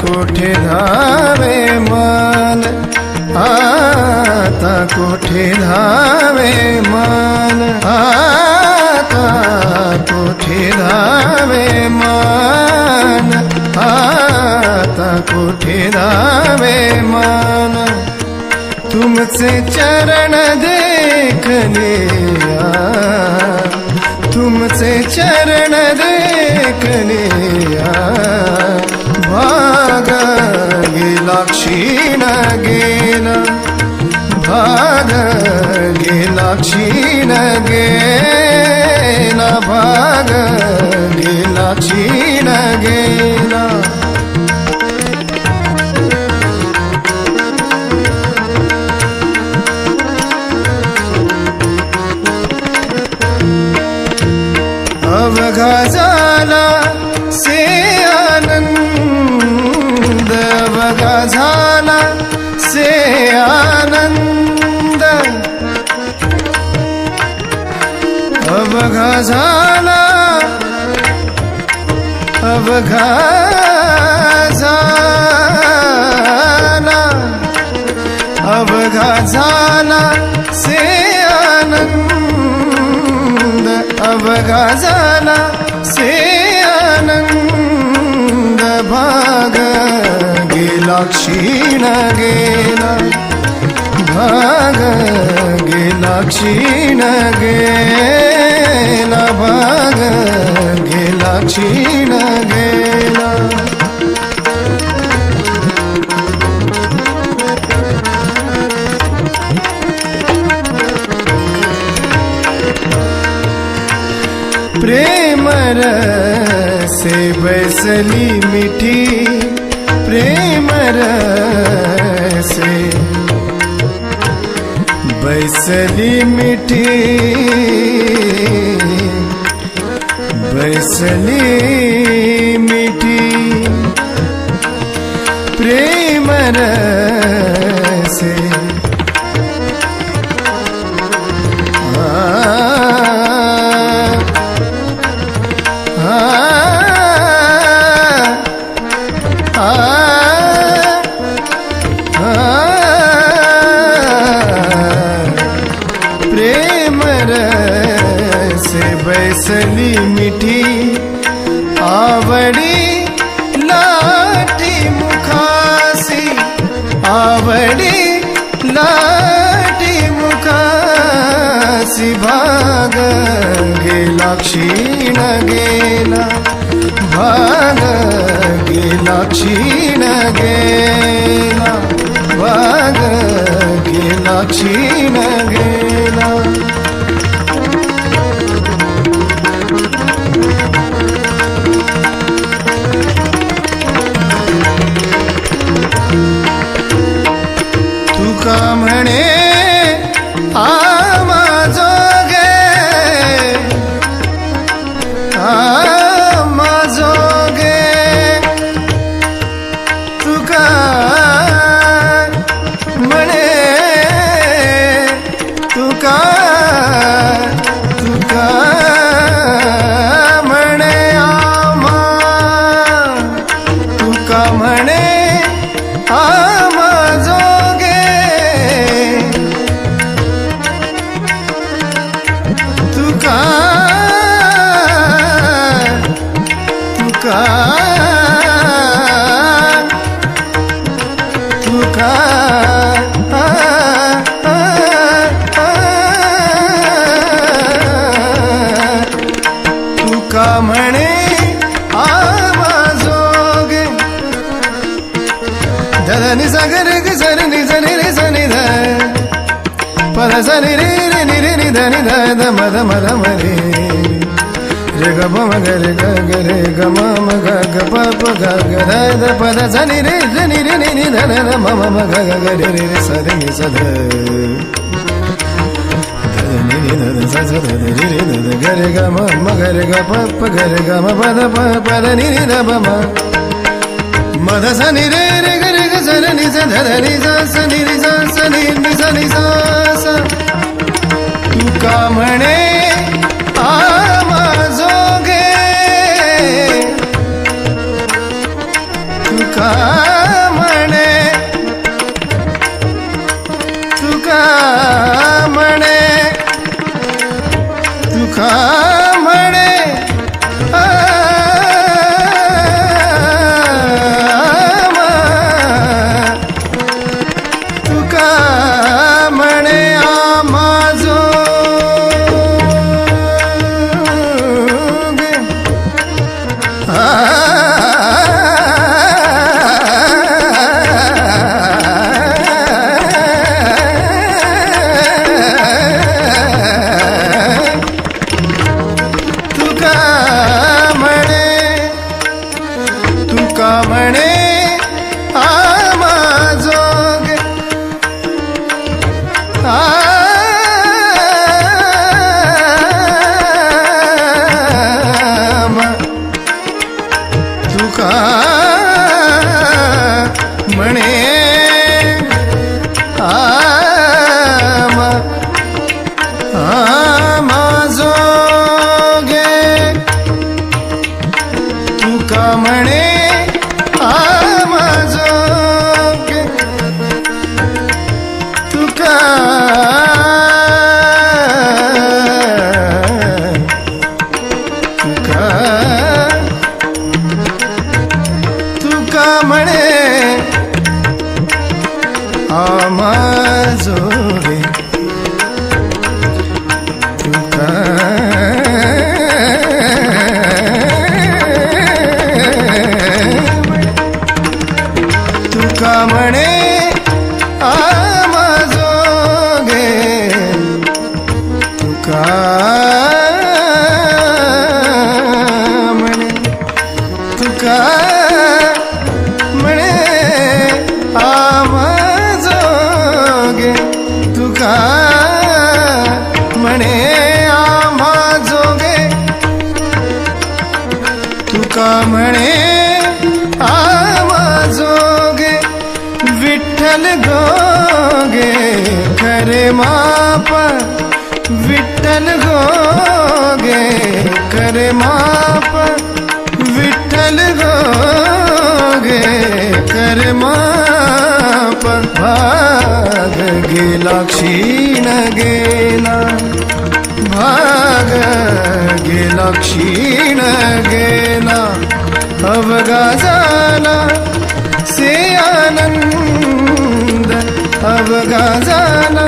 कुठे धावे कोठे धावे मन? आता कोठे धावे मन? आता कोठे धावे मन? तुमचे चरण देखले तुमचे चरण देखले छीन गेला भाग गेला क्षीण गेला अवघा झाला से आनंद अवघा झाला से आनंद। अवघा झाला अवघा झाला अवघा झाला से आनंद अवघा झाला से आनंद भाग गेला क्षीण गेला भाग गेला क्षीण गेला. भाग गेला क्षीण गेला. प्रेम से बैसली मिठी प्रेम से बैसली मिठी. बैसली मिठी क्षीण गेला भाग गेला क्षीण गेला भाग गेला क्षीण సని రే ని రి ని ధని ధ మద మద మరే రే గ ప మ గ రే గ గ రే గ మ మ గ గ ప ప గ గ ర ద ప ద సని రే రి ని రి ని ని ధ న మ మ మ గ గ గ రే రే స ద ని స ధ. గరి గ మ గరి గ పప్ప గరి గ మ పద పద ని ని సని సని రే म्हणे तुका म्हणे आमाजोगे तुका तुका तुका म्हणे आमाजो तुका म्हणे आमाजोगे तुका म्हणे आमाजोगे विठ्ठल गोगे खरे माप. विठ्ठल गोगे खरे माप. विठ्ठल गोगे खरे माप. गेला क्षीण गेला भाग गेला क्षीण गेला अवगा झाला से आनंद। अवगा झाला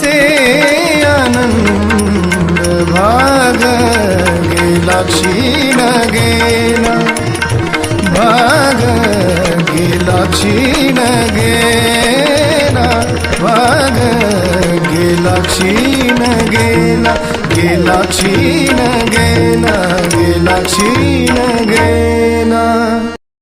से आनंद। भाग गेला क्षीण गेला छीन गेला गेला छीन गेला गेला छीन गेला.